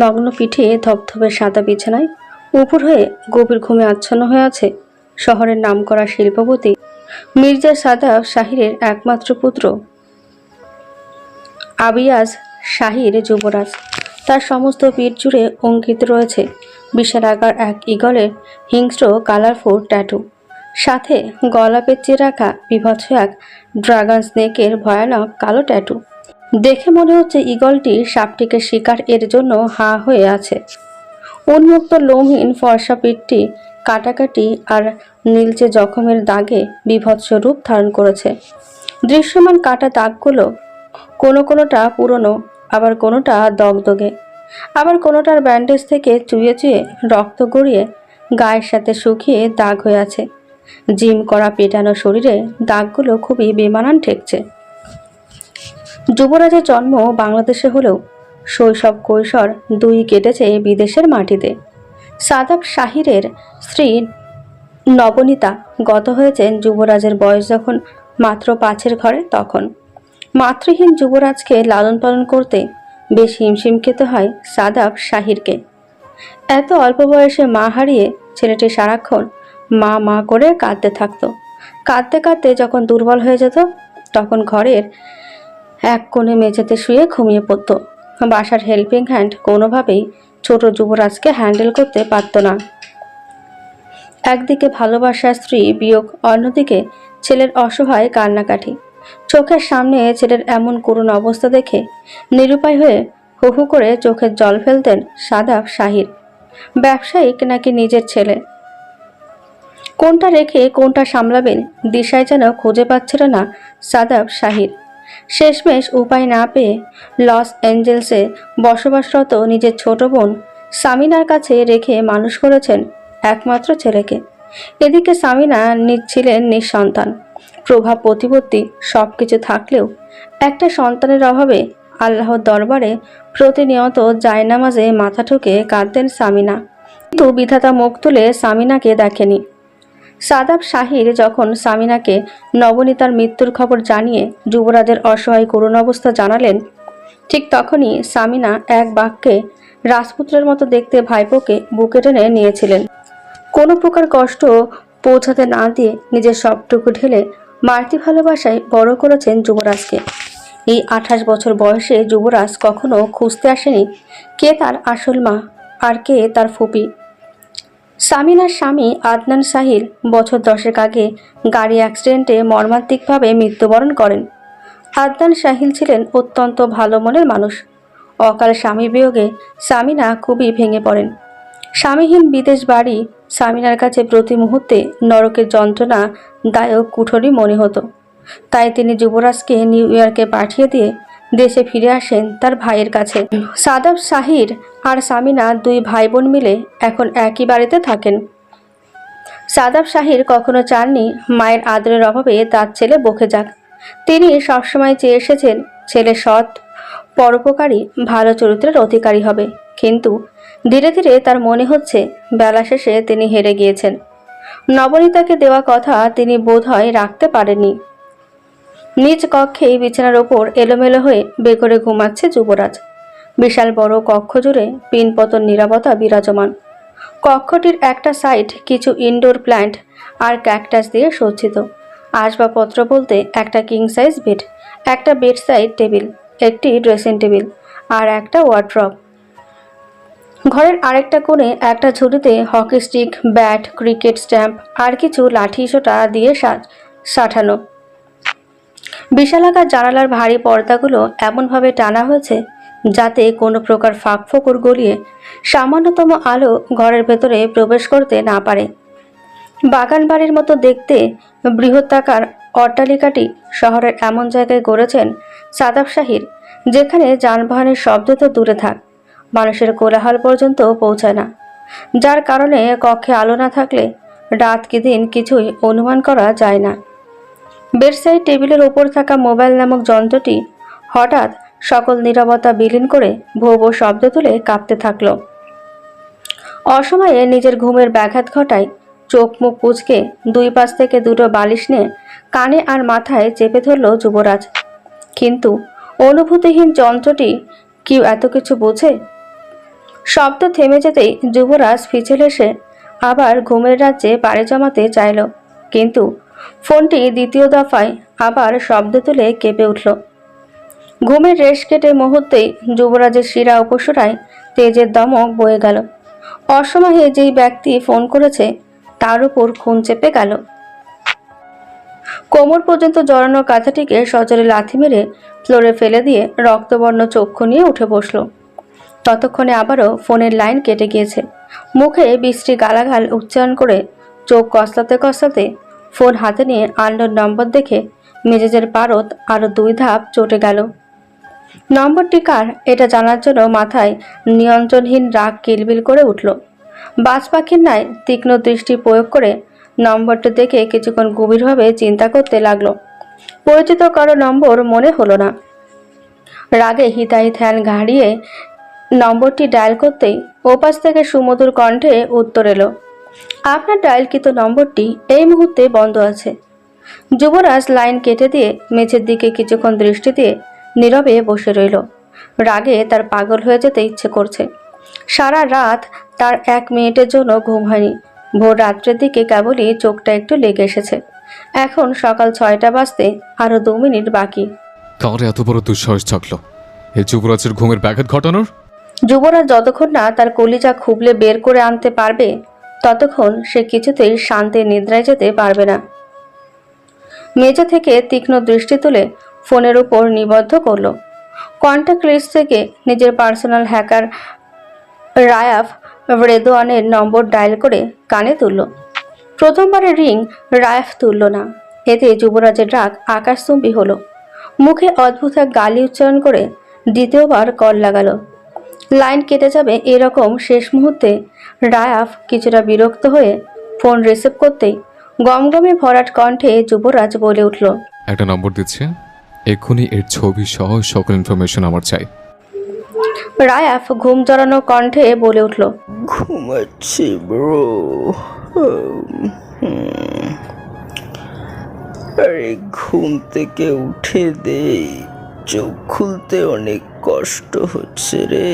নগ্ন পিঠে ধবধবে সাদা বিছানায় উপর হয়ে গভীর ঘুমে আচ্ছন্ন হয়ে আছে শহরের নামকরা শিল্পপতি মির্জা সাদাব শাহিরের একমাত্র পুত্র। আবিয়াজ শাহির যুবরাজ। তার সমস্ত পিঠ জুড়ে অঙ্কিত রয়েছে বিশাল আকার এক ইগলের হিংস্র কালারফুল ট্যাটু। সাথে গলা পেঁচিয়ে রাখা বিভৎস এক ড্রাগন স্নেকের ভয়ানক কালো ট্যাটু। দেখে মনে হচ্ছে ইগলটি সাপটিকে শিকার এর জন্য হা হয়ে আছে। উন্মুক্ত লোমহীন ফর্সা পিঠটি কাটাকাটি আর নীলচে জখমের দাগে বিভৎস রূপ ধারণ করেছে। দৃশ্যমান কাটা দাগগুলো কোনো কোনোটা পুরনো, আবার কোনোটা দগদগে। আবার কোনোটার ব্যান্ডেজ থেকে চুয়ে চুয়ে রক্ত গড়িয়ে গায়ের সাথে শুকিয়ে দাগ হয়ে আছে। জিম করা পেটানো শরীরে দাগগুলো খুবই বেমানান ঠেকছে। যুবরাজের জন্ম বাংলাদেশে হলেও শৈশব কৈশোর দুই কেটেছে বিদেশের মাটিতে। সাদাব শাহিরের স্ত্রী নবনীতা গত হয়েছেন যুবরাজের বয়স যখন মাত্র পাঁচের ঘরে তখন। মাতৃহীন যুবরাজকে লালন পালন করতে বেশ হিমশিম খেতে হয় সাদাব শাহিরকে। এত অল্প বয়সে মা হারিয়ে ছেলেটি সারাক্ষণ মা মা করে কাঁদতে থাকতো। কাঁদতে কাঁদতে যখন দুর্বল হয়ে যেত, তখন ঘরের এক কোণে মেঝেতে শুয়ে ঘুমিয়ে পড়তো। বাসার হেল্পিং হ্যান্ড কোনোভাবেই ছোট যুবরাজকে হ্যান্ডেল করতে পারত না। একদিকে ভালোবাসার স্ত্রী বিয়োগ, অন্যদিকে ছেলের অসহায় কান্নাকাঠি চোখের সামনে ছেলের এমন করুণ অবস্থা দেখে নিরুপায় হয়ে হু করে চোখের জল ফেলতেন সাদাব শাহির। ব্যবসায়িক নাকি নিজের ছেলে? কোনটা রেখে কোনটা সামলাবেন, দিশায় যেন খুঁজে পাচ্ছিল না সাদাব শাহির। শেষমেশ উপায় না পেয়ে লস অ্যাঞ্জেলসে বসবাসরত নিজের ছোট বোন সামিনার কাছে রেখে মানুষ করেছেন একমাত্র ছেলেকে। এদিকে সামিনা নিজ ছিলেন নিঃসন্তান। প্রভাব, প্রতিপত্তি সব কিছু থাকলেও একটা সন্তানের অভাবে আল্লাহর দরবারে প্রতিনিয়ত জায়নামাজে মাথা ঠুকে কাঁদতেন সামিনা। কিন্তু বিধাতা মুখ তুলে সামিনাকে দেখেনি। সাদাব শাহির যখন সামিনাকে নবনীতার মৃত্যুর খবর জানিয়ে যুবরাজের অসহায় করুণ অবস্থা জানালেন, ঠিক তখনই সামিনা এক বাক্যে রাজপুত্রের মতো দেখতে ভাইপোকে বুকে টেনে নিয়েছিলেন। কোনো প্রকার কষ্ট পৌঁছাতে না দিয়ে নিজের সবটুকু ঢেলে মারতি ভালোবাসায় বড় করেছেন যুবরাজকে। এই আঠাশ বছর বয়সে যুবরাজ কখনো খুঁজতে আসেনি কে তার আসল মা আর কে তার ফুপি। সামিনার স্বামী আদনান সাহিল বছর দশেক আগে গাড়ি অ্যাক্সিডেন্টে মর্মান্তিকভাবে মৃত্যুবরণ করেন। আদনান সাহিল ছিলেন অত্যন্ত ভালো মনের মানুষ। অকাল স্বামী বিয়োগে সামিনা খুবই ভেঙে পড়েন। স্বামীহীন বিদেশ বাড়ি সামিনার কাছে প্রতি মুহূর্তে নরকের যন্ত্রণা দায়ক কুঠরি মনে হতো। তাই তিনি যুবরাজকে নিউ ইয়র্কে পাঠিয়ে দিয়ে দেশে ফিরে আসেন তার ভাইয়ের কাছে। সাদাব শাহির আর সামিনা দুই ভাই বোন মিলে এখন একই বাড়িতে থাকেন। সাদাব শাহির কখনো চাননি মায়ের আদরের অভাবে তার ছেলে বকে যাক। তিনি সবসময় চেয়ে এসেছেন, ছেলে সৎ, পরোপকারী, ভালো চরিত্রের অধিকারী হবে। কিন্তু ধীরে ধীরে তার মনে হচ্ছে, বেলা শেষে তিনি হেরে গিয়েছেন। নবনীতাকে দেওয়া কথা তিনি বোধহয় রাখতে পারেননি। নিজ কক্ষেই বিছানার ওপর এলোমেলো হয়ে বেঘরে ঘুমাচ্ছে যুবরাজ। বিশাল বড় কক্ষ জুড়ে পিনপতন নিরাপত্তা বিরাজমান। কক্ষটির একটা সাইড কিছু ইনডোর প্ল্যান্ট আর ক্যাকটাস দিয়ে সজ্জিত। আসবাবপত্র বলতে একটা কিং সাইজ বেড একটা বেড সাইড টেবিল একটি ড্রেসিং টেবিল আর একটা ওয়ার্ড্রপ ঘরের আরেকটা কোণে একটা ঝুড়িতে hockey stick bat cricket stump আর কিছু লাঠি সোটা দিয়ে সাঁঠানো। বিশালাকার জানালার ভারী পর্দাগুলো এমনভাবে টানা হয়েছে যাতে কোনো প্রকার ফাঁক ফোকর গলিয়ে সামান্যতম আলো ঘরের ভেতরে প্রবেশ করতে না পারে। বাগান বাড়ির মতো দেখতে বৃহত্তাকার অট্টালিকাটি শহরের এমন জায়গায় গড়েছেন সাদাব শাহির, যেখানে যানবাহনের শব্দ তো দূরে থাক, মানুষের কোলাহল পর্যন্ত পৌঁছায় না। যার কারণে কক্ষে আলো না থাকলে রাত কি দিন কিছুই অনুমান করা যায় না। বেডসাইড টেবিলের ওপর থাকা মোবাইল নামক যন্ত্রটি হঠাৎ সকল নীরবতা বিলীন করে ভো ভো শব্দ তুলে কাঁপতে থাকল। অসময়ে নিজের ঘুমের ব্যাঘাত ঘটায় চোখ মুখ কুচকে দুই পাশ থেকে দুটো বালিশ নিয়ে কানে আর মাথায় চেপে ধরল যুবরাজ। কিন্তু অনুভূতিহীন যন্ত্রটি কি এত কিছু বোঝে? শব্দ থেমে যেতেই যুবরাজ ফিচেল এসে আবার ঘুমের রাজ্যে পাড়ি জমাতে চাইল, কিন্তু ফোনটি দ্বিতীয় দফায় আবার শব্দ তুলে কেঁপে উঠল। ঘুমের রেশ কেটে মুহূর্তেই যুবরাজের শিরা উপসরায় তেজের দমক বয়ে গেল। অসময়ে যেই ব্যক্তি ফোন করেছে, তার উপর খুন চেপে গেল। কোমর পর্যন্ত জড়ানো কাঁথাটিকে সজরে লাথি মেরে ফ্লোরে ফেলে দিয়ে রক্তবর্ণ চক্ষু নিয়ে উঠে বসল। ততক্ষণে আবারও ফোনের লাইন কেটে গিয়েছে। মুখে বৃষ্টি গালাগাল উচ্চারণ করে চোখ কসলাতে কসলাতে ফোন হাতে নিয়ে আন্ডার নম্বর দেখে মেজেজের পারত আরও দুই ধাপ চটে গেল। নম্বরটি কার এটা জানার জন্য মাথায় নিয়ন্ত্রণহীন রাগ কিলবিল করে উঠল। বাজ পাখির ন্যায় তীক্ষ্ণ দৃষ্টি প্রয়োগ করে নম্বরটি দেখে কিছুক্ষণ গভীরভাবে চিন্তা করতে লাগল। পরিচিত কারও নম্বর মনে হলো না। রাগে হিতাহিত ধ্যান ঘাড়িয়ে নম্বরটি ডায়াল করতেই ওপাশ থেকে সুমধুর কণ্ঠে উত্তর এলো আপনার ডায়ালকৃত নম্বরটি এই মুহূর্তে বন্ধ আছে। যুবরাজ লাইন কেটে দিয়ে মেঝের দিকে কিছুক্ষণ দৃষ্টি দিয়ে নীরবে বসে রইল। রাগে তার পাগল হয়ে যেতে ইচ্ছে করছে। সারা রাত তার এক মিনিটের জন্য ঘুম হয়নি। ভোর রাত্রের দিকে কেবলই চোখটা একটু লেগে এসেছে। এখন সকাল ছয়টা বাজতে আরও দু মিনিট বাকি। এত বড় দুঃসাহস থাকল এই যুবরাজের ঘুমের ব্যাঘাত ঘটানোর? যুবরাজ যতক্ষণ না তার কলিজা খুবলে বের করে আনতে পারবে ততক্ষণ সে কিছুতেই শান্তি নিদ্রায় যেতে পারবে না। মেঝে থেকে তীক্ষ্ণ দৃষ্টি তুলে ফোনের উপর নিবদ্ধ করল। কন্ট্যাক্ট লিস্ট থেকে নিজের পার্সোনাল হ্যাকার রায়াফ রেদোয়ানের নম্বর ডায়াল করে কানে তুলল। প্রথমবারের রিং রায়াফ তুলল না। এতে যুবরাজের রাগ আকাশচুম্বী হলো। মুখে অদ্ভুত এক গালি উচ্চারণ করে দ্বিতীয়বার কল লাগালো। লাইন কেটে যাবে এরকম শেষ মুহূর্তে রায়াফ কিছুটা বিরক্ত হয়ে ফোন রিসিভ করতেই গমগমে ভরাট কণ্ঠে যুবরাজ বলে উঠল একটা নম্বর দিচ্ছে। এক্ষুনি এর ছবি সহ সকল ইনফরমেশন আমার চাই। রায়াফ ঘুম জড়ানো কণ্ঠে বলে উঠল ঘুমাচ্ছি ব্রো আরে ঘুম থেকে উঠে দেই চোখ খুলতে অনেক কষ্ট হচ্ছে রে।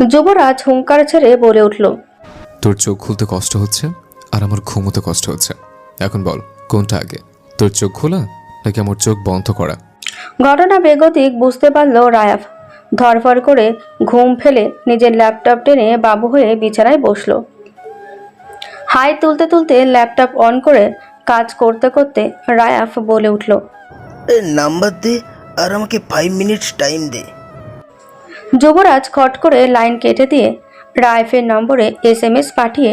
যুবরাজ হুঙ্কার ছেড়ে বলে উঠল তোর চোখ খুলতে কষ্ট হচ্ছে আর আমার ঘুমোতে কষ্ট হচ্ছে? এখন বল কোনটা আগে? তোর চোখ খোলা নাকি আমার চোখ বন্ধ করা? ঘটনা বেগতিক বুঝতে পারল রায়াফ। ধরফর করে ঘুম ফেলে নিজের ল্যাপটপ টেনে বাবু হয়ে বিছানায় বসল। হাই তুলতে তুলতে ল্যাপটপ অন করে কাজ করতে করতে রায়াফ বলে উঠল নাম্বার দে আর আমাকে ফাইভ মিনিটস টাইম দে। যুবরাজ খট করে লাইন কেটে দিয়ে রাইফের নম্বরে এস এম এস পাঠিয়ে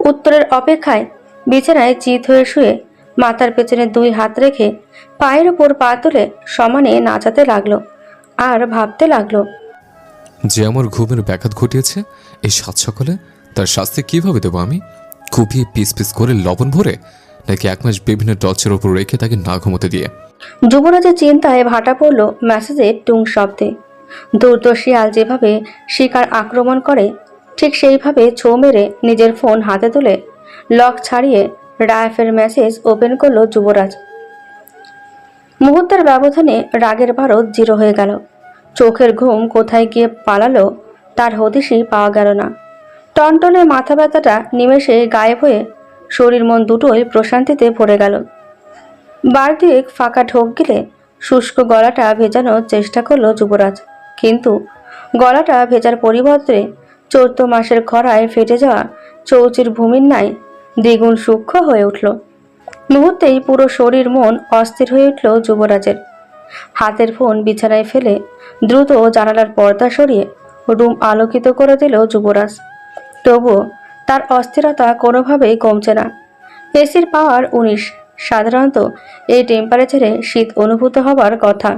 উত্তরের অপেক্ষায় বিছানায় চিত হয়ে শুয়ে মাথার পেছনে দুই হাত রেখে পায়ের ওপর পা তুলে সমানে নাচাতে লাগল আর ভাবতে লাগল যে আমার ঘুমের ব্যাঘাত ঘটিয়েছে এই সাত সকালে তার শাস্তি কীভাবে দেবো আমি? কুপিয়ে পিস পিস করে লবণ ভরে নাকি এক মাস বিভিন্ন টর্চের ওপর রেখে তাকে না ঘুমোতে দিয়ে? যুবরাজের চিন্তায় ভাটা পড়ল মেসেজের টুং শব্দে। দূরদর্শিয়াল যেভাবে শিকার আক্রমণ করে, ঠিক সেইভাবে ছো মেরে নিজের ফোন হাতে তুলে লক ছাড়িয়ে রায়ফের মেসেজ ওপেন করল যুবরাজ। মুহূর্তের ব্যবধানে রাগের ভারত জিরো হয়ে গেল। চোখের ঘুম কোথায় গিয়ে পালালো তার হদিশই পাওয়া গেল না। টনটনে মাথা ব্যথাটা নিমেষে গায়েব হয়ে শরীর মন দুটোই প্রশান্তিতে ভরে গেল। বারদিক ফাঁকা ঢোক গিলে শুষ্ক গলাটা ভেজানোর চেষ্টা করল যুবরাজ। কিন্তু গলাটা ভেজার পরিবর্তে চৈত্র মাসের খরায় ফেটে যাওয়া চৌচির ভূমির ন্যায় দ্বিগুণ সূক্ষ্ম হয়ে উঠল। মুহূর্তেই পুরো শরীর মন অস্থির হয়ে উঠল যুবরাজের। হাতের ফোন বিছানায় ফেলে দ্রুত জানালার পর্দা সরিয়ে রুম আলোকিত করে দিল যুবরাজ। তবুও তার অস্থিরতা কোনোভাবেই কমছে না। এসির পাওয়ার উনিশ, সাধারণত এই টেম্পারেচারে শীত অনুভূত হবার কথা।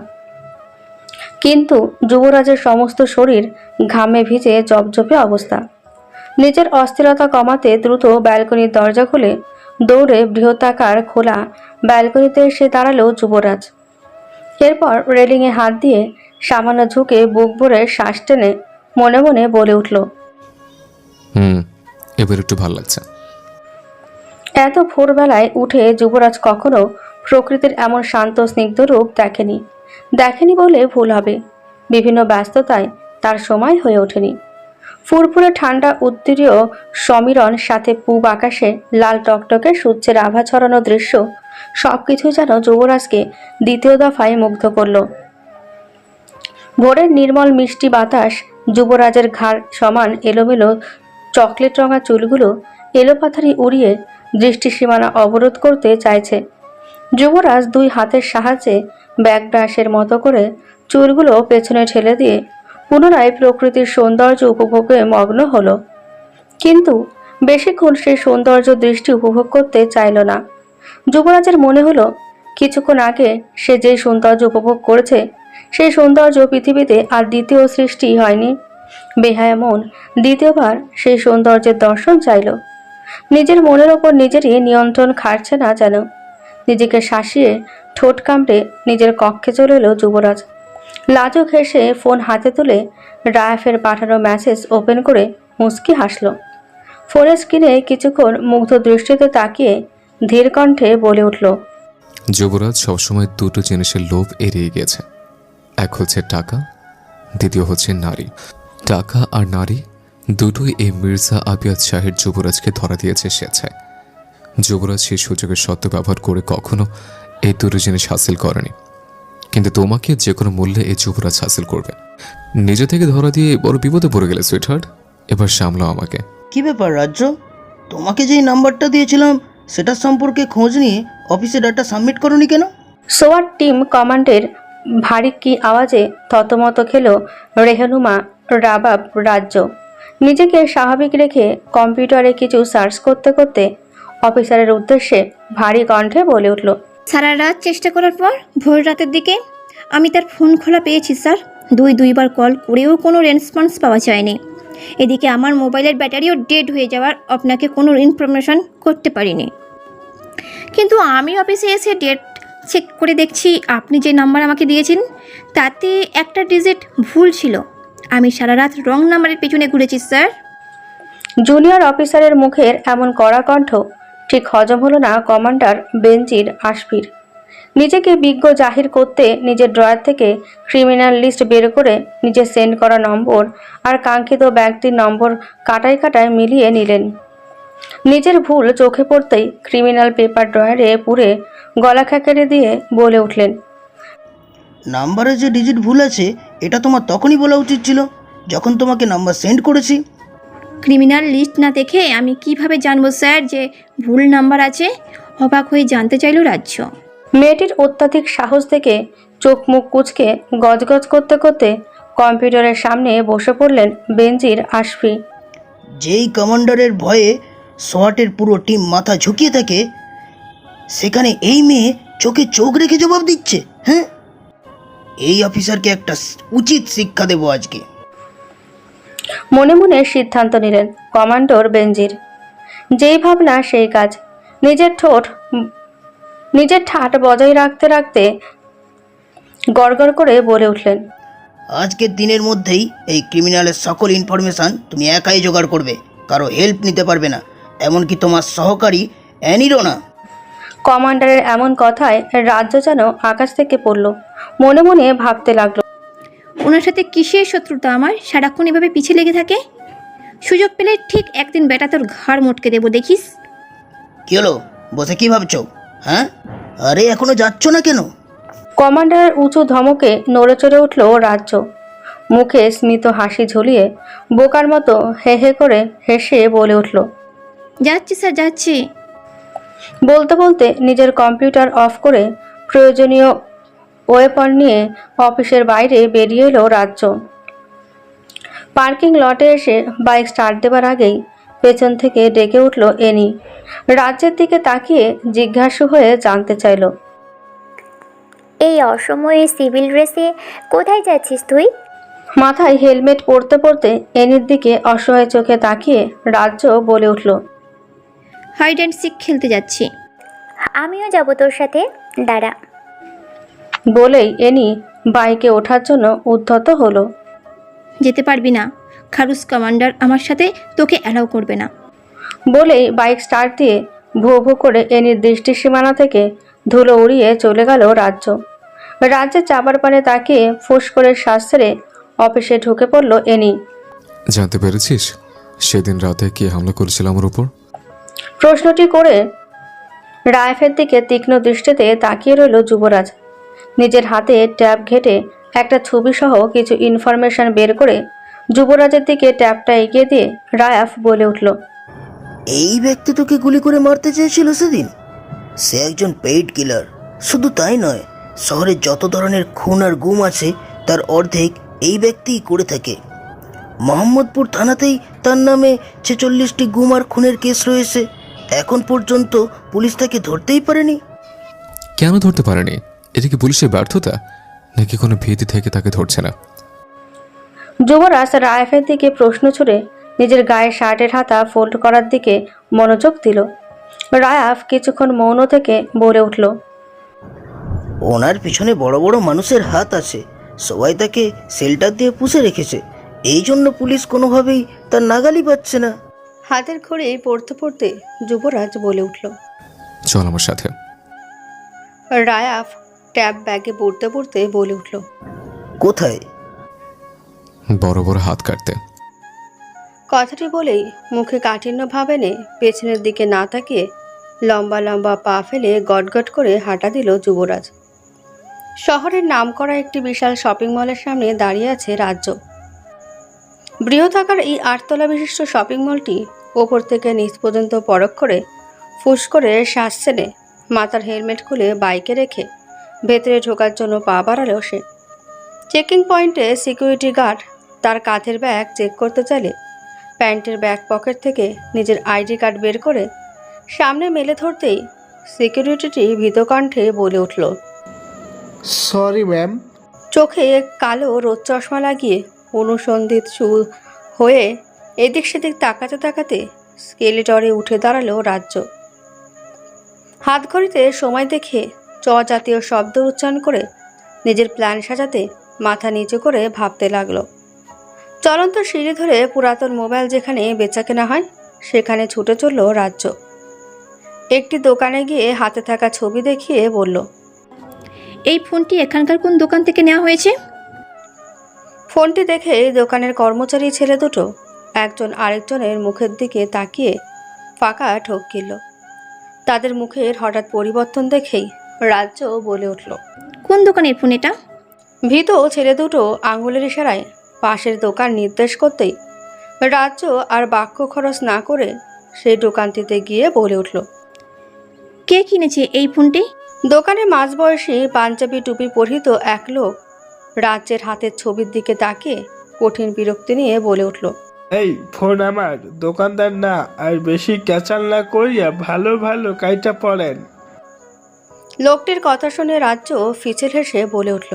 কিন্তু যুবরাজের সমস্ত শরীর ঘামে ভিজে জপজপে অবস্থা। নিজের অস্থিরতা কমাতে দ্রুত ব্যালকনির দরজা খুলে দৌড়ে বৃহতাকার খোলা ব্যালকনিতে এসে দাঁড়াল যুবরাজ। এরপর রেলিংয়ে হাত দিয়ে সামান্য ঝুঁকে বুক ভরে শ্বাস টেনে মনে মনে বলে উঠল হুম এবার একটু ভালো লাগছে। এত ভোরবেলায় উঠে যুবরাজ কখনো প্রকৃতির এমন শান্ত স্নিগ্ধ রূপ দেখেনি। দেখেনি বলে ভুল হবে। বিভিন্ন ব্যস্ততায় তার সময় হয়ে ওঠেনি। ফুরফুরে ঠান্ডা উত্তীর্য় সমীরণ সাথে পূব আকাশে লাল টকটকে সূর্যের আভা ছড়ানো দৃশ্য সবকিছু যেন যুবরাজকে দ্বিতীয় দফায় মুগ্ধ করল। ভোরের নির্মল মিষ্টি বাতাস, যুবরাজের ঘাড় সমান এলোমেলো চকলেট রঙা চুলগুলো এলোপাথারি উড়িয়ে দৃষ্টিসীমানা অবরোধ করতে চাইছে। যুবরাজ দুই হাতের সাহায্যে ব্যাগ ব্রাশের মতো করে চুলগুলো পেছনে ঠেলে দিয়ে পুনরায় প্রকৃতির সৌন্দর্য উপভোগে মগ্ন হলো। কিন্তু বেশিক্ষণ সেই সৌন্দর্য দৃষ্টি উপভোগ করতে চাইল না। যুবরাজের মনে হলো, কিছুক্ষণ আগে সে যে সৌন্দর্য উপভোগ করেছে, সেই সৌন্দর্য পৃথিবীতে আর দ্বিতীয় সৃষ্টি হয়নি। বেহায়া মন দ্বিতীয়বার সেই সৌন্দর্যের দর্শন চাইল। নিজের মনের ওপর নিজেরই নিয়ন্ত্রণ খাটছে না যেন। নিজেকে শাসিয়ে ঠোঁট কামড়ে নিজের কক্ষে চলে এলো যুবরাজ। লাজুক হেসে ফোন হাতে তুলে রায়াফের পাঠানো মেসেজ ওপেন করে মুচকি হাসলো। ফোনের স্ক্রিনে কিছুক্ষণ মুগ্ধ দৃষ্টিতে তাকিয়ে ধীর কণ্ঠে বলে উঠল, যুবরাজ সবসময় দুটো জিনিসের লোভ এড়িয়ে গেছে। এক হচ্ছে টাকা, দ্বিতীয় হচ্ছে নারী। টাকা আর নারী দুটোই এই মির্জা আবিয়াদ শাহের যুবরাজকে ধরা দিয়েছে স্বেচ্ছায়। যুবরাজ সেই সুযোগের সত্য ব্যবহার করে কখনো এই দুটো জিনিস হাসিল করেনি। কিন্তু তোমাকে যে কোনো মূল্যে এই যুবরাজ হাসিল করবে। নিজে থেকে ধরা দিয়ে বড় বিপদে পড়ে গেলে সুইটহার্ট এবার সামলাও আমাকে। কি ব্যাপার রাজ্য? তোমাকে যেই নাম্বারটা দিয়েছিলাম সেটার সম্পর্কে খোঁজ নিয়ে অফিসে ডাটা সাবমিট করনি কেন? সোয়ার টিম কমান্ডের ভারী কি আওয়াজে থতমত খেল রেহনুমা রাবাব রাজ্য। নিজেকে স্বাভাবিক রেখে কম্পিউটারে কিছু সার্চ করতে করতে অফিসারের উদ্দেশ্যে ভারী কণ্ঠে বলে উঠল সারা রাত চেষ্টা করার পর ভোর রাতের দিকে আমি তার ফোন খোলা পেয়েছি, স্যার। দুই, দুইবার কল করেও কোনো রেসপন্স পাওয়া যায়নি। এদিকে আমার মোবাইলের ব্যাটারিও ডেড হয়ে যাওয়ার আপনাকে কোনো ইনফরমেশন করতে পারিনি। কিন্তু আমি অফিসে এসে ডেট চেক করে দেখছি আপনি যে নাম্বার আমাকে দিয়েছেন, তাতে একটা ডিজিট ভুল ছিল। আমি সারা রাত রং নাম্বারের পেছনে ঘুরেছি, স্যার। জুনিয়র অফিসারের মুখের এমন কড়া কণ্ঠ ঠিক হজম হলো না কমান্ডার বেঞ্জির আশফির নিজেকে বিজ্ঞ জাহির করতে নিজের ড্রয়ার থেকে ক্রিমিনাল লিস্ট বের করে নিজের সেন্ড করা নম্বর আর কাঙ্ক্ষিত ব্যক্তির নম্বর কাটায় কাটায় মিলিয়ে নিলেন। নিজের ভুল চোখে পড়তেই ক্রিমিনাল পেপার ড্রয়ারে পুরে গলা খেকেড়ে দিয়ে বলে উঠলেন নাম্বারে যে ডিজিট ভুল আছে, এটা তোমার তখনই বলা উচিত ছিল, যখন তোমাকে নাম্বার সেন্ড করেছি। ক্রিমিনাল লিস্ট না দেখে আমি কীভাবে জানব স্যার যে ভুল নাম্বার আছে? অবাক হয়ে জানতে চাইল রাজ্য। মেয়েটির অত্যাধিক সাহস থেকে চোখ মুখ কুচকে গজগজ করতে করতে কম্পিউটারের সামনে বসে পড়লেন বেঞ্জির আশফি। যেই কমান্ডারের ভয়ে সোয়াটের পুরো টিম মাথা ঝুঁকিয়ে থাকে সেখানে এই মেয়ে চোখে চোখ রেখে জবাব দিচ্ছে হ্যাঁ? এই অফিসারকে একটা উচিত শিক্ষা দেবো আজকে। মনে মনে সিদ্ধান্ত নিলেন কমান্ডোর বেঞ্জির যেই ভাবনা সেই কাজ। নিজের ঠোঁট নিজের ঠাট বজায় রাখতে রাখতে গড়গড় করে বলে উঠলেন আজকের দিনের মধ্যেই এই ক্রিমিনালের সকল ইনফরমেশান তুমি একাই জোগাড় করবে। কারও হেল্প নিতে পারবে না। এমনকি তোমার সহকারী অ্যানিরও না। কমান্ডারের এমন কথায় রাজ্য যেন আকাশ থেকে পড়ল। মনে মনে ভাবতে লাগল ওনার সাথে কিসের শত্রুতা আমার? সারাক্ষণ এভাবে পিছিয়ে লেগে থাকে? সুযোগ পেলে ঠিক একদিন বেটা তোর ঘাড় মোটকে দেবো দেখিস? কি হলো? বসে কি ভাবছ? হ্যাঁ? আরে এখনও যাচ্ছ না কেন? কমান্ডার উঁচু ধমকে নড়ে চড়ে উঠল রাজ্য। মুখে স্মিত হাসি ঝুলিয়ে বোকার মতো হে হে করে হেসে বলে উঠল যাচ্ছি স্যার যাচ্ছি। বলতে বলতে নিজের কম্পিউটার অফ করে প্রয়োজনীয় ওয়েপন নিয়ে অফিসের বাইরে বেরিয়ে এলো রাজ্য। পার্কিং লটে এসে বাইক স্টার্ট দেবার আগেই পেছন থেকে ডেকে উঠল এনি। রাজ্যের দিকে তাকিয়ে জিজ্ঞাসু হয়ে জানতে চাইল এই অসময়ে সিভিল ড্রেসে কোথায় যাচ্ছিস তুই? মাথায় হেলমেট পরতে পরতে এনির দিকে অসহায় চোখে তাকিয়ে রাজ্য বলে উঠল হাইড অ্যান্ড সিক খেলতে যাচ্ছি। আমিও যাব তোর সাথে। দাঁড়া। বলেই এনি বাইকে ওঠার জন্য উদ্ধত হলো। যেতে পারবি না। খারুস কমান্ডার আমার সাথে তোকে অ্যালাউ করবে না। বলেই বাইক স্টার্ট দিয়ে ভো ভো করে এনির দৃষ্টি সীমানা থেকে ধুলো উড়িয়ে চলে গেল রাজ্য। রাজ্যে চাবার পানে তাকিয়ে ফুস করে শ্বাস ছেড়ে অফিসে ঢুকে পড়ল এনি। জানতে পেরেছিস? সেদিন রাতে কে হামলা করেছিল আমার উপর? প্রশ্নটি করে রায়ফের দিকে তীক্ষ্ণ দৃষ্টিতে তাকিয়ে রইল যুবরাজ। নিজের হাতে ট্যাব ঘেটে একটা ছবি সহ কিছু ইনফরমেশন বের করে যুবরাজের দিকে ট্যাবটা এগিয়ে দিয়ে রায়াফ বলে উঠল এই ব্যক্তি তোকে গুলি করে মারতে চেয়েছিল সেদিন? সে একজন পেইড কিলার শুধু তাই নয় শহরে যত ধরনের খুন আর গুম আছে তার অর্ধেক এই ব্যক্তিই করে থাকে। মোহাম্মদপুর থানাতেই তার নামে ছেচল্লিশটি গুম আর খুনের কেস রয়েছে। এখন পর্যন্ত পুলিশ তাকে ধরতেই পারেনি। কেন ধরতে পারেনি? এটা কি পুলিশের ব্যর্থতা? নাকি কোনো ভীতি থেকে তাকে ধরছে না? যুবরাজ রায়াফের দিকে প্রশ্ন ছুড়ে নিজের গায়ে শার্টের হাতা ফোল্ড করার দিকে মনোযোগ দিল। রায়াফ কিছুক্ষণ মৌন থেকে বলে উঠল ওনার পিছনে বড় বড় মানুষের হাত আছে। সবাই তাকে শেল্টার দিয়ে পুষে রেখেছে। এই জন্য পুলিশ কোনোভাবেই তার নাগালি পাচ্ছে না। হাতের ঘড়ি পড়তে পড়তে যুবরাজ বলে উঠল চল আমার সাথে। রায়াফ ট্যাব ব্যাগে পড়তে পড়তে বলে উঠল কোথায়? বড় বড় হাত কাটতে। কথাটি বলেই মুখে কাঠিন্য ভাব এনে পেছনের দিকে না তাকিয়ে লম্বা লম্বা পা ফেলে গটগট করে হাঁটা দিল যুবরাজ। শহরের নামকরা একটি বিশাল শপিং মলের সামনে দাঁড়িয়ে আছে রাজ্য। বৃহতাকার এই আটতলা বিশিষ্ট শপিং মলটি ওপর থেকে নিচ পর্যন্ত পরখ করে ফুস করে শ্বাস ছেড়ে মাথার হেলমেট খুলে বাইকে রেখে ভেতরে ঢোকার জন্য পা বাড়ালো সে। চেকিং পয়েন্টে সিকিউরিটি গার্ড তার কাঁধের ব্যাগ চেক করতে চাইলে প্যান্টের ব্যাগ পকেট থেকে নিজের আইডি কার্ড বের করে সামনে মেলে ধরতেই সিকিউরিটিটি ভীতকণ্ঠে বলে উঠল সরি ম্যাম চোখে কালো রোদ চশমা লাগিয়ে অনুসন্ধিত সু হয়ে এদিক সেদিক তাকাতে তাকাতে স্কেলিটরে উঠে দাঁড়াল রাজ্য। হাত ঘড়িতে সময় দেখে চ জাতীয় শব্দ উচ্চারণ করে নিজের প্ল্যান সাজাতে মাথা নিচু করে ভাবতে লাগল। চলন্ত সিঁড়ি ধরে পুরাতন মোবাইল যেখানে বেচাকেনা হয় সেখানে ছুটে চলল রাজ্য। একটি দোকানে গিয়ে হাতে থাকা ছবি দেখিয়ে বলল এই ফোনটি এখানকার কোন দোকান থেকে নেওয়া হয়েছে? ফোনটি দেখে দোকানের কর্মচারী ছেলে দুটো একজন আরেকজনের মুখের দিকে তাকিয়ে ফাঁকা ঠোক গিলল। তাদের মুখের হঠাৎ পরিবর্তন দেখেই রাজ্য বলে উঠল। কোন দোকানের ফোন এটা? ভীত ছেলে দুটো আঙুলের ইশারায় পাশের দোকান নির্দেশ করতেই রাজ্য আর বাক্য খরচ না করে সেই দোকানটিতে গিয়ে বলে উঠল কে কিনেছে এই ফোনটি? দোকানে মাঝবয়সী পাঞ্জাবি টুপি পরিহিত এক লোক রাজ্যের হাতের ছবির দিকে তাকিয়ে কঠিন বিরক্তি নিয়ে বলে উঠল এই ফোন আমার দোকানদার না আর বেশি ক্যাচাল না করিয়া ভালো ভালো কাইটা পড়েন। লোকটির কথা শুনে রাজ্য ফিচেল হেসে বলে উঠল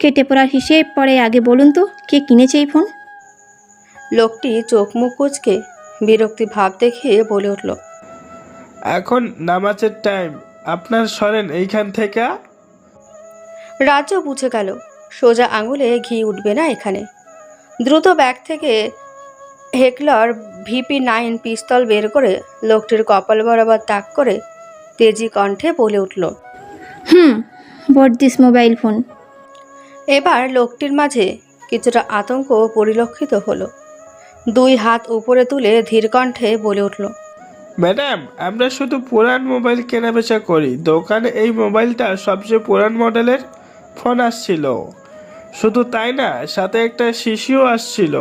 কেটে পড়ার হিসেব পরে আগে বলুন তো কে কিনেছে এই ফোন? লোকটি চোখ মুখ কুচকে বিরক্তি ভাব দেখিয়ে বলে উঠল এখন নামাজের টাইম আপনার সরেন এইখান থেকে? রাজ্য বুঝে গেল সোজা আঙুলে ঘি উঠবে না এখানে। দ্রুত ব্যাগ থেকে হেকলার ভিপি নাইন পিস্তল বের করে লোকটির কপাল বরাবর তাক করে তেজি কণ্ঠে বলে উঠল hmm but this mobile phone. এবার লোকটির মাঝে কিছুটা আতঙ্ক পরিলক্ষিত হলো। দুই হাত উপরে তুলে ধীর কণ্ঠে বলে উঠল ম্যাডাম আমরা শুধু পুরান মোবাইল কেনাবেচা করি। দোকানে এই মোবাইলটা সবচেয়ে পুরান মডেলের ফোন আসছিল। শুধু তাই না সাথে একটা শিশুও আসছিল।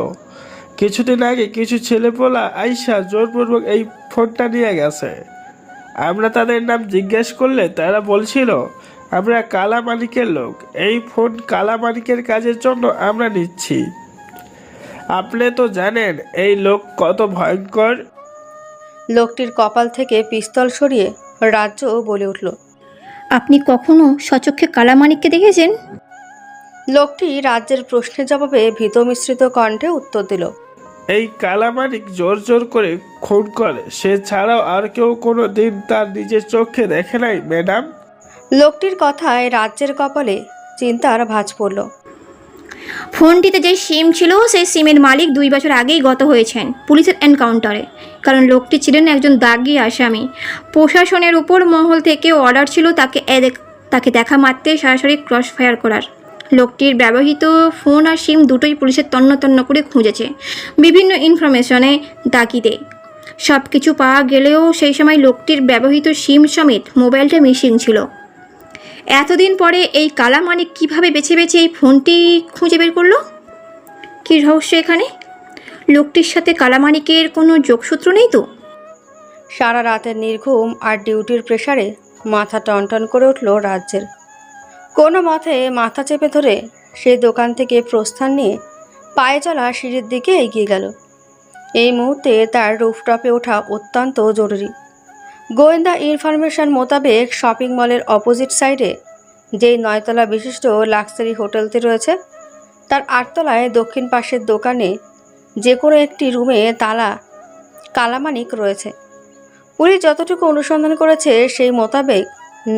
কিছুদিন আগে কিছু ছেলেপোলা আইসা জোরপূর্বক এই ফোনটা নিয়ে গেছে। আমরা তাদের নাম জিজ্ঞেস করলে তারা বলছিল আমরা কালা মানিকের লোক। এই ফোন কালা মানিকের কাজের জন্য আমরা নিচ্ছি। আপনি তো জানেন এই লোক কত ভয়ঙ্কর। লোকটির কপাল থেকে পিস্তল সরিয়ে রাজ্য বলে উঠল। আপনি কখনো সচক্ষে কালামানিককে দেখেছেন? লোকটি রাজ্যের প্রশ্নের জবাবে ভীত মিশ্রিত কণ্ঠে উত্তর দিল এই কালামানিক জোর জোর করে খুন করে। সে ছাড়াও আর কেউ কোনো দিন তার নিজের চোখে দেখে নাই ম্যাডাম। লোকটির কথায় রাজ্যের কপালে চিন্তার ভাঁজ পড়ল। ফোনটিতে যে সিম ছিল সেই সিমের মালিক দুই বছর আগেই গত হয়েছেন পুলিশের এনকাউন্টারে। কারণ লোকটি ছিলেন একজন দাগি আসামি। প্রশাসনের উপর মহল থেকে অর্ডার ছিল তাকে তাকে দেখা মারতে সরাসরি ক্রস ফায়ার করার। লোকটির ব্যবহৃত ফোন আর সিম দুটোই পুলিশের তন্ন তন্ন করে খুঁজেছে। বিভিন্ন ইনফরমেশনে দাগিতে সব কিছু পাওয়া গেলেও সেই সময় লোকটির ব্যবহৃত সিম সমেত মোবাইলটা মিসিং ছিল। এতদিন পরে এই কালা কালামানিক কীভাবে বেছে বেছে এই ফোনটি খুঁজে বের করল? কী রহস্য এখানে? লোকটির সাথে কালামানিকের কোনো যোগসূত্র নেই তো? সারা রাতের নির্ঘুম আর ডিউটির প্রেসারে মাথা টনটন করে উঠল রাজ্যের কোনো মতে মাথা চেপে ধরে সেই দোকান থেকে প্রস্থান নিয়ে পায়ে চলা সিঁড়ির দিকে এগিয়ে গেল। এই মুহূর্তে তার রুফটপে ওঠা অত্যন্ত জরুরি। গোয়েন্দা ইনফরমেশন মোতাবেক শপিং মলের অপোজিট সাইডে যেই নয়তলা বিশিষ্ট লাক্সারি হোটেলটি রয়েছে, তার আটতলায় দক্ষিণ পাশের দোকানে যে কোনো একটি রুমে তালা, কালামানিক রয়েছে। পুলিশ যতটুকু অনুসন্ধান করেছে, সেই মোতাবেক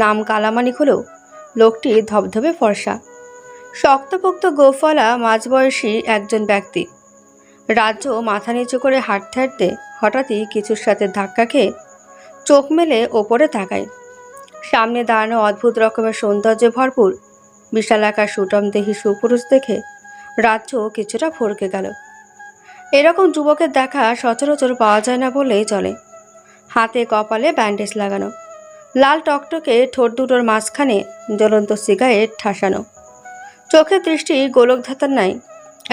নাম কালামানিক হলেও লোকটি ধবধবে ফর্সা। শক্তপোক্ত গোফলা মাঝবয়সী একজন ব্যক্তি। রাজ্য মাথা নিচু করে হাঁটতে হাঁটতে হঠাৎই কিছুর সাথে ধাক্কা খেয়ে চোখ মেলে ওপরে তাকায়। সামনে দাঁড়ানো অদ্ভুত রকমের সৌন্দর্যে ভরপুর বিশালাকার সুটম দেহি সুপুরুষ দেখে রাজ্য কিছুটা ফরকে গেল। এরকম যুবকের দেখা সচরাচর পাওয়া যায় না বলেই চলে। হাতে কপালে ব্যান্ডেজ লাগানো। লাল টকটকে ঠোঁট দুটোর মাঝখানে জ্বলন্ত সিগারেট ঠাসানো। চোখের দৃষ্টি গোলকধাতার নাই।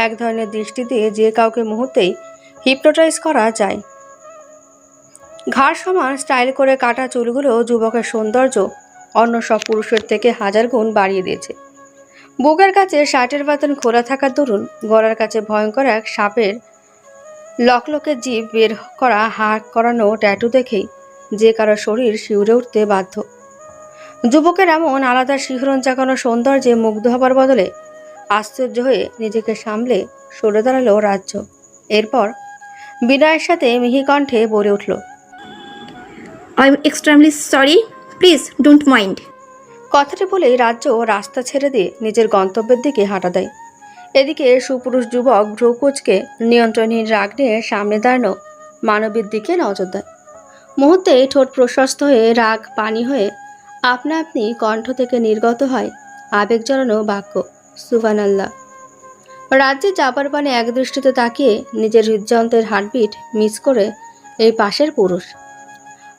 এক ধরনের দৃষ্টি দিয়ে যে কাউকে মুহূর্তেই হিপনোটাইজ করা যায়। ঘাড় সমান স্টাইল করে কাটা চুলগুলো যুবকের সৌন্দর্য অন্য সব পুরুষের থেকে হাজার গুণ বাড়িয়ে দিয়েছে। বুকের কাছে শার্টের বাতন খোলা থাকার দরুন গলার কাছে ভয়ঙ্কর এক সাপের লকলকে জীব বের করা, হাড় করানো ট্যাটু দেখেই যে কারও শরীর শিউরে উঠতে বাধ্য। যুবকের এমন আলাদা শিহরণ জাগানো সৌন্দর্যে মুগ্ধ হবার বদলে আশ্চর্য হয়ে নিজেকে সামলে সরে দাঁড়াল রাজ্য। এরপর বিনয়ের সাথে মিহি কণ্ঠে বলে উঠল I am extremely sorry please don't mind কথাটি বলেই রাজ্য রাস্তা ছেড়ে দিয়ে নিজের গন্তব্যের দিকে হাঁটা দেয়। এদিকে সুপুরুষ যুবক ভ্রুকুচকে নিয়ন্ত্রণহীন রাগ নিয়ে সামনে দাঁড়ানো মানবীর দিকে নজর দেয়। মুহূর্তে ঠোঁট প্রশস্ত হয়ে রাগ পানি হয়ে আপনা আপনি কণ্ঠ থেকে নির্গত হয় আবেগ জড়ানো বাক্য সুবান আল্লাহ রাজ্যে যাবার পানে এক দৃষ্টিতে তাকিয়ে নিজের হৃদযন্ত্রের হার্টবিট মিস করে এই পাশের পুরুষ।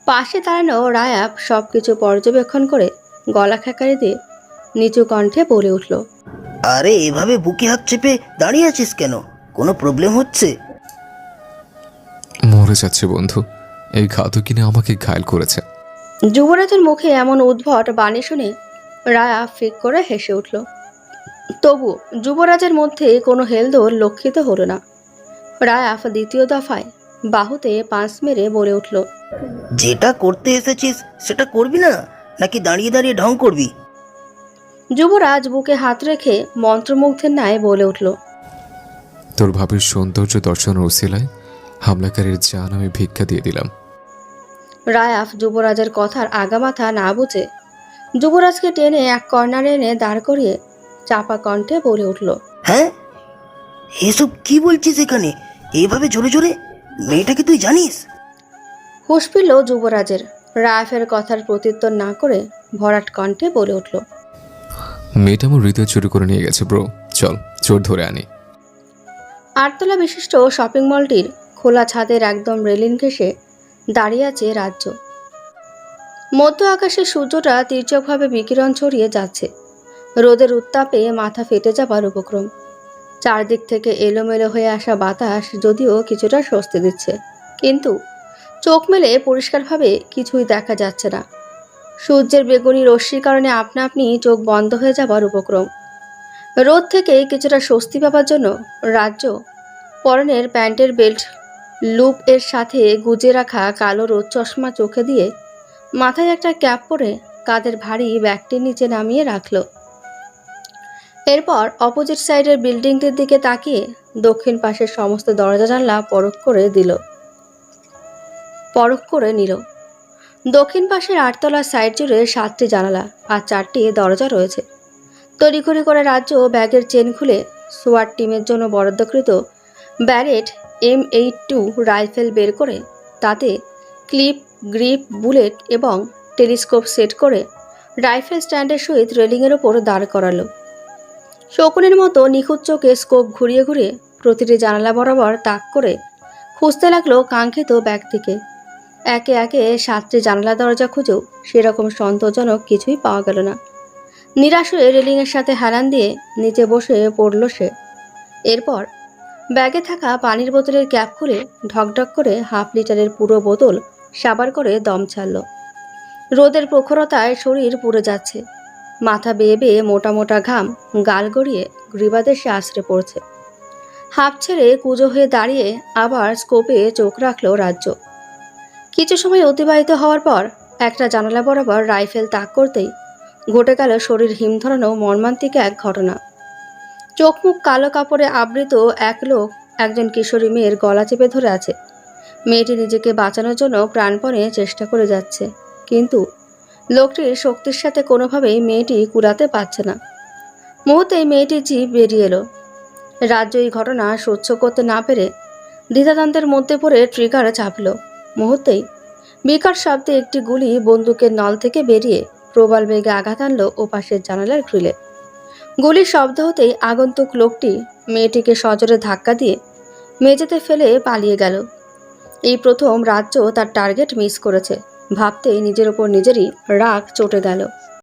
পাশে দাঁড়ানো রায়াব সব কিছু পর্যবেক্ষণ করে গলা খেকারি দিয়ে নিচু কণ্ঠে বলে উঠল আরে এভাবে বুকে হাত চেপে দাঁড়িয়ে আছিস কেন? কোনো প্রবলেম হচ্ছে? মরে যাচ্ছে বন্ধু। এই ঘাতকিনে আমাকে ঘায়ল করেছে। যুবরাজের মুখে এমন উদ্ভট বাণী শুনে রায়া ফিক করে হেসে উঠল। তবু যুবরাজের মধ্যে কোনো হেলদোল লক্ষিত হলো না। রায়াফ দ্বিতীয় দফায় বাহুতে পাঁচ মেরে বলে উঠল যেটা করতে এসেছিস সেটা করবি না নাকি দাঁড়িয়ে দাঁড়িয়ে ঢং করবি? যুবরাজ বুকে হাত রেখে মন্ত্রমুগ্ধের ন্যায় বলে উঠল তোর ভাবির সৌন্দর্য দর্শনের ওসিলায় হামলাকারীর জান আমি ভিক্ষা দিয়ে দিলাম। রায়াফ যুবরাজের কথার আগামাথা না বুঝে যুবরাজকে টেনে এক কর্নারে এনে দাঁড় করিয়ে চাপা কণ্ঠে বলে উঠল হ্যাঁ? এসব কি বলছিস এখানে? এভাবে জোরে জোরে? মেয়েটাকে তুই জানিস? হুঁশ ফিরল যুবরাজের। রায়াফের কথার প্রত্যুত্তর না করে ভরাট কণ্ঠে বলে উঠল মেয়েটা আমার হৃদয় চুরি করে নিয়ে গেছে ব্রো চল চোর ধরে আনি। আটতলা বিশিষ্ট শপিং মলটির খোলা ছাদের একদম রেলিং ঘেঁষে দাঁড়িয়ে আছে রাজ্য। মধ্য আকাশে সূর্যটা তীর্যকভাবে বিকিরণ ছড়িয়ে যাচ্ছে। রোদের উত্তাপে মাথা ফেটে যাবার উপক্রম। চারদিক থেকে এলোমেলো হয়ে আসা বাতাস যদিও কিছুটা স্বস্তি দিচ্ছে। কিন্তু চোখ মেলে পরিষ্কারভাবে কিছুই দেখা যাচ্ছে না। সূর্যের বেগুনি রশ্মির কারণে আপনা আপনি চোখ বন্ধ হয়ে যাবার উপক্রম। রোদ থেকে কিছুটা স্বস্তি পাবার জন্য রাজ্য পরনের প্যান্টের বেল্ট লুপ এর সাথে গুজে রাখা কালো রোদ চশমা চোখে দিয়ে মাথায় একটা ক্যাপ পরে কাঁধের ভারী ব্যাগটি নিচে নামিয়ে রাখল। এরপর অপোজিট সাইডের বিল্ডিংটির দিকে তাকিয়ে দক্ষিণ পাশের সমস্ত দরজা জানলা পরখ করে দিল। পরখ করে নিল। দক্ষিণ পাশের আটতলা সাইড জুড়ে সাতটি জানালা আর চারটি দরজা রয়েছে। তড়িঘড়ি করে রাজ্য ব্যাগের চেন খুলে সোয়াট টিমের জন্য বরাদ্দকৃত Barrett M eight two rifle বের করে তাতে ক্লিপ, গ্রিপ, বুলেট এবং টেলিস্কোপ সেট করে রাইফেল স্ট্যান্ডের সহিত রেলিংয়ের ওপর দাঁড় করালো। শকুনের মতো নিখুঁত চোখে স্কোপ ঘুরিয়ে ঘুরিয়ে প্রতিটি জানালা বরাবর তাক করে খুঁজতে লাগল কাঙ্ক্ষিত ব্যক্তিকে। একে একে সাতটি জানালা দরজা খুঁজেও সেরকম সন্তোষজনক কিছুই পাওয়া গেল না। নিরাশ হয়ে রেলিংয়ের সাথে হারান দিয়ে নিচে বসে পড়ল সে। এরপর ব্যাগে থাকা পানির বোতলের ক্যাপ খুলে ঢকঢক করে হাফ লিটারের পুরো বোতল সাবার করে দম ছাড়ল। রোদের প্রখরতায় শরীর পুড়ে যাচ্ছে। মাথা বেয়ে বেয়ে মোটা মোটা ঘাম গাল গড়িয়ে গ্রীবাদেশে আশ্রে পড়ছে। হাফ ছেড়ে কুজো হয়ে দাঁড়িয়ে আবার স্কোপে চোখ রাখল রাজ্য। কিছু সময় অতিবাহিত হওয়ার পর একটা জানালা বরাবর রাইফেল তাক করতেই ঘটে গেল শরীর হিম ধরানো মর্মান্তিক এক ঘটনা। চোখ মুখ কালো কাপড়ে আবৃত এক লোক একজন কিশোরী মেয়ের গলা চেপে ধরে আছে। মেয়েটি নিজেকে বাঁচানোর জন্য প্রাণপণে চেষ্টা করে যাচ্ছে, কিন্তু লোকটির শক্তির সাথে কোনোভাবেই মেয়েটি কুড়াতে পারছে না। মুহূর্তেই মেয়েটির জীব বেরিয়ে এলো। রাজ্য এই ঘটনা সহ্য করতে না পেরে দ্বিধাদ্বন্দ্বের মধ্যে পড়ে ট্রিগার চাপল। মুহূর্তেই বিকট শব্দে একটি গুলি বন্দুকের নল থেকে বেরিয়ে প্রবল বেগে আঘাত আনলো ওপাশের জানালার গ্রিলে। গুলির শব্দ হতেই আগন্তুক লোকটি মেয়েটিকে সজোরে ধাক্কা দিয়ে মেঝেতে ফেলে পালিয়ে গেল। এই প্রথম রাজ্য তার টার্গেট মিস করেছে ভাবতে নিজের ওপর নিজেরই রাগ চটে গেল।